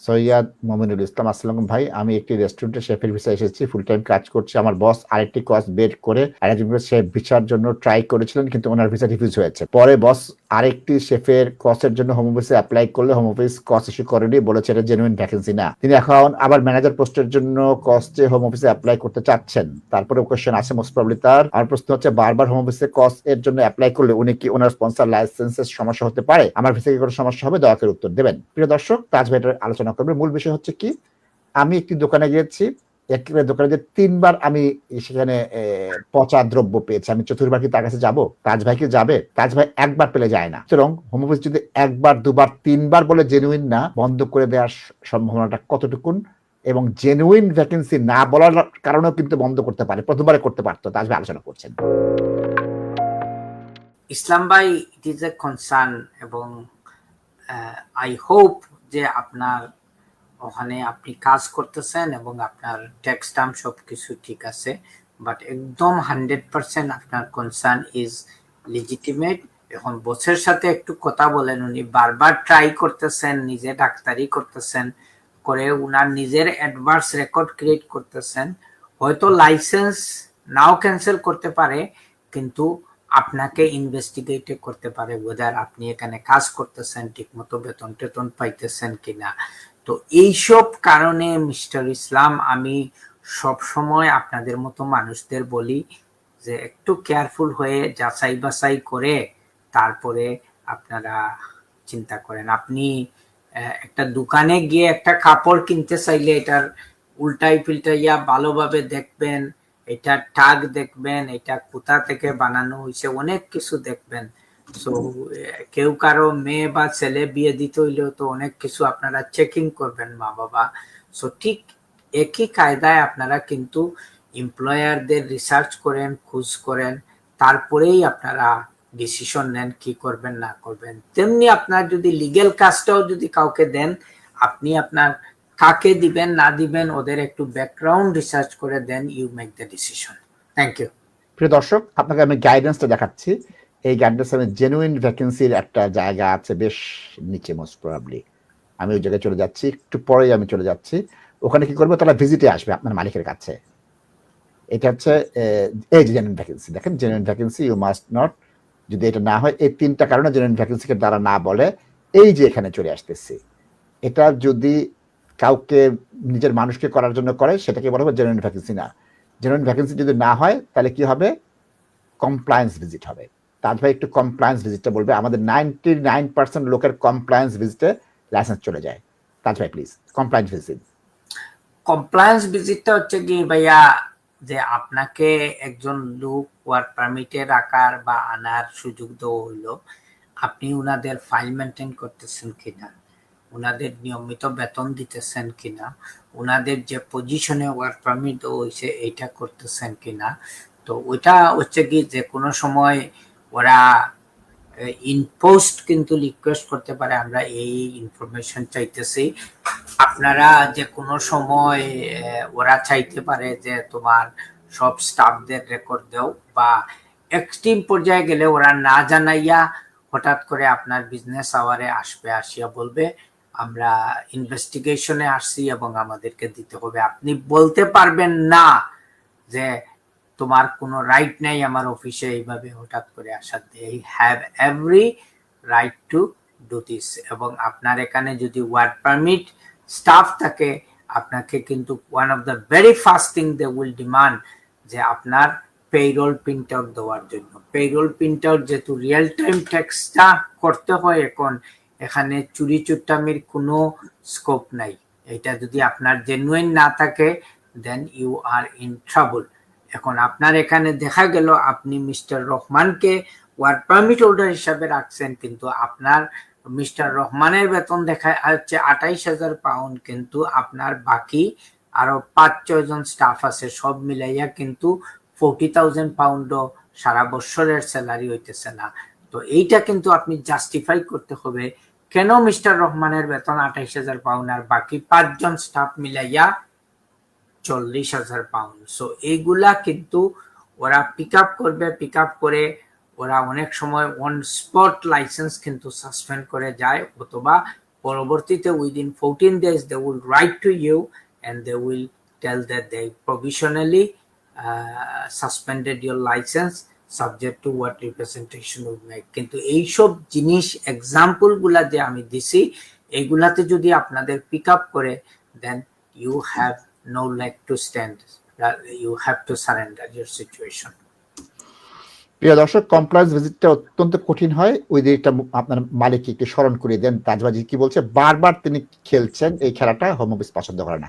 সৈয়দ মমিনুল ইসলাম, আসসালাম ভাই। আমি একটি রেস্টুরেন্টে শেফের ভিসা এসেছি ফুল টাইম কাজ করছি। আমার বস আরেকটি কস বের করে আরেকজন শেফ ভিসার জন্য ট্রাই করেছিলেন, কিন্তু ওনার ভিসা রিফিউজ হয়েছে। পরে বস আরেকটি শেফের কসের জন্য হোম অফিসে অ্যাপ্লাই করলে হোম অফিস কস ইস্যু করেনি, বলেছে এটা জেনুইন ভ্যাকেন্সি না। তিনি এখন আবার ম্যানেজার পোস্টের জন্য কস যে হোম অফিসে অ্যাপ্লাই করতে চাচ্ছেন, তারপরে কোশ্চেন আছে মোস্ট প্রবলি তার। আমার প্রশ্ন হচ্ছে, বারবার হোম অফিসে কস এর জন্য অ্যাপ্লাই করলে উনি কি ওনার স্পন্সর লাইসেন্সের সমস্যা হতে পারে? আমার ভিসা কি কোনো সমস্যা হবে? দয়া করে উত্তর দেবেন। প্রিয় দর্শক তাজ ভাইটার আলোচনা করবে। মূল বিষয় হচ্ছে কি, আমি একটি দোকানে গিয়েছি, একেবারে দোকানে যে তিনবার আমি সেখানে পচা দ্রব্য পেয়েছি। আমি চতুর্বার কি তার কাছে যাব? তাজ ভাই কি যাবে? তাজ ভাই একবার পেলে যায় না। সুতরাং হোম অফিস যদি একবার, দুবার, তিনবার বলে জেনুইন না, বন্ধ করে দেওয়ার সম্ভাবনাটা কতটুকুন? এবং জেনুইন ভ্যাকেন্সি না বলার কারণেও কিন্তু বন্ধ করতে পারে, প্রথমবারে করতে পারতো তাজ ভাই আলোচনা করছেন। ইসলাম ভাই ইট ইজ এ কনসার্ন এবং আই হোপ যে আপনার ওখানে আপনি কাজ করতেছেন এবং আপনার ট্যাক্স টার্ম সব কিছু ঠিক আছে বাট একদম হান্ড্রেড পার্সেন্ট আপনার কনসার্ন ইজ লিজিটিমেট এখন বসের সাথে একটু কথা বলেন, উনি বারবার ট্রাই করতেছেন, নিজে ডাক্তারি করতেছেন, করে উনার নিজের অ্যাডভার্স রেকর্ড ক্রিয়েট করতেছেন। হয়তো লাইসেন্স নাও ক্যান্সেল করতে পারে, কিন্তু আপনাকে ইনভেস্টিগেট করতে পারে ওদের আপনি এখানে কাজ করতেছেন, ঠিকমতো বেতন টেতন পাইতেছেন কিনা। তো এইসব কারণে মিস্টার ইসলাম, আমি সব সময় আপনাদের মতো মানুষদের বলি যে একটু কেয়ারফুল হয়ে যাচাই বাছাই করে তারপরে আপনারা চিন্তা করেন। আপনি একটা দোকানে গিয়ে একটা কাপড় কিনতে চাইলে এটার উল্টাই পিল্টাইয়া ভালোভাবে দেখবেন এটা টাগ দেখবেন, এটা কোথা থেকে বানানো হয়েছে অনেক কিছু দেখবেন। সো কেউ কারও মেয়ে বা ছেলে বিয়ে দিতে হইলেও তো অনেক কিছু আপনারা চেকিং করবেন মা বাবা সো ঠিক একই কায়দায় আপনারা কিন্তু এমপ্লয়ারদের রিসার্চ করেন, খোঁজ করেন, তারপরেই আপনারা ডিসিশন নেন কি করবেন, না করবেন। তেমনি আপনার যদি লিগেল কাজটাও যদি কাউকে দেন, আপনি আপনার কাকে দিবেন, না দিবেন, ওদের একটু ব্যাকগ্রাউন্ড রিসার্চ করে then you make the decision thank you প্রিয় দর্শক, আপনাকে আমি গাইডেন্সটা দেখাচ্ছি। এই গাইডেন্স আমি জেনুইন ভ্যাকেন্সির একটা জায়গা আছে বেশ নিচে মোস্ট প্রবাবলি আমি ওই জায়গায় চলে যাচ্ছি, একটু পরেই আমি চলে যাচ্ছি। ওখানে কি করব? তারা ভিজিটে আসবে আপনার মালিকের কাছে। এটা হচ্ছে এই যে জেনুইন ভ্যাকেন্সি দেখেন genuine vacancy you must not যদি এটা না হয়, এই তিনটা কারণে জেনুইন ভ্যাকেন্সিকে তারা না বলে, এই যে এখানে চলে আসতেছি। এটা যদি কাউকে নিজের মানুষকে করার জন্য করে, সেটাকে বলা হবে জেনুইন ভ্যাকেন্সি না। জেনুইন ভ্যাকেন্সি যদি না হয়, তাহলে কি হবে? কমপ্লায়েন্স ভিজিট হবে। তার ভাই একটু কমপ্লায়েন্স ভিজিটটা বলবে। আমাদের নাইনটি নাইন পার্সেন্ট লোকের কমপ্লায়েন্স ভিজিটে লাইসেন্স চলে যায়। তাজ ভাই প্লিজ কমপ্লায়েন্স ভিজিট কমপ্লায়েন্স ভিজিটটা হচ্ছে কি ভাইয়া, যে আপনাকে একজন লোক ওয়ার্ক পারমিটে রাখার বা আনার সুযোগ দেওয়া হইল, আপনি ওনাদের ফাইল মেনটেন করতেছেন কিনা? উনাদের নিয়মিত বেতন দিতেছেন কিনা উনাদের যে পজিশনে ওয়ার্ক পারমিট হয়েছে এইটা করতেছেন কিনা। তো ওইটা হচ্ছে কি, যে কোনো সময় ওরা ইন পোস্ট কিন্তু রিকোয়েস্ট করতে পারে, আমরা এই ইনফরমেশন চাইতেছি। আপনারা যে কোনো সময় ওরা চাইতে পারে যে তোমার সব স্টাফদের রেকর্ড দাও, বা এক্সট্রিম পর্যায়ে গেলে ওরা না জানাইয়া হঠাৎ করে আপনার বিজনেস আওয়ারে আসবে, আসিয়া বলবে। আমরা ইনভেস্টিগেশনে আসছি এবং আমাদেরকে দিতে হবে। আপনি বলতে পারবেন না যে তোমার কোনো রাইট নেই আমার অফিসে এইভাবে হঠাৎ করে আসার they have every right to do this এবং আপনার এখানে যদি ওয়ার্ক পারমিট স্টাফ থাকে, আপনাকে কিন্তু one of the very first thing they will demand যে আপনার পেরোল প্রিন্ট আউট দেওয়ার জন্য। পেরোল প্রিন্ট আউট যেহেতু রিয়েল টাইম ট্যাক্সটা করতে হয় এখন এখানে চুরি চুট্টামির কোনো স্কোপ নাই। এটা যদি আপনার জেনুইন না থাকে then you are in trouble এখন আপনার এখানে দেখা গেল, আপনি মিস্টার রহমানকে ওয়ার্ক পারমিট হোল্ডার হিসাবে রাখছেন, কিন্তু আপনার মিস্টার রহমানের বেতন দেখা যাচ্ছে আঠাইশ হাজার পাউন্ড কিন্তু আপনার বাকি আরও পাঁচ, ছয় জন স্টাফ আছে, সব মিলাইয়া কিন্তু ফোর্টি থাউজেন্ড পাউন্ডও সারা বছরের স্যালারি হইতেছে না। তো এইটা কিন্তু আপনি জাস্টিফাই করতে হবে কেন মিস্টার রহমানের বেতন আঠাইশ হাজার পাউন্ড আর বাকি পাঁচজন স্টাফ মিলাইয়া চল্লিশ হাজার পাউন্ড? সো এইগুলা কিন্তু ওরা পিক আপ করবে পিক আপ করে ওরা অনেক সময় অন স্পট লাইসেন্স কিন্তু সাসপেন্ড করে যায়, অথবা পরবর্তীতে within fourteen days they will write to you and they will tell that they provisionally suspended your licence subject to what representation will make কিন্তু এইসব জিনিস এক্সাম্পলগুলা যে আমি দিছি এইগুলাতে যদি আপনাদের পিক আপ করে then you have no leg to stand you have to surrender your situation প্রিয় দর্শক কমপ্লায়েন্স ভিজিটটা অত্যন্ত কঠিন হয়। ওই দিকটা আপনার মালিককে একটু স্মরণ করিয়ে দেন। তাজবাজি কি বলছে? বারবার তিনি খেলছেন, এই খেলাটা হোম অফিস পছন্দ করে না।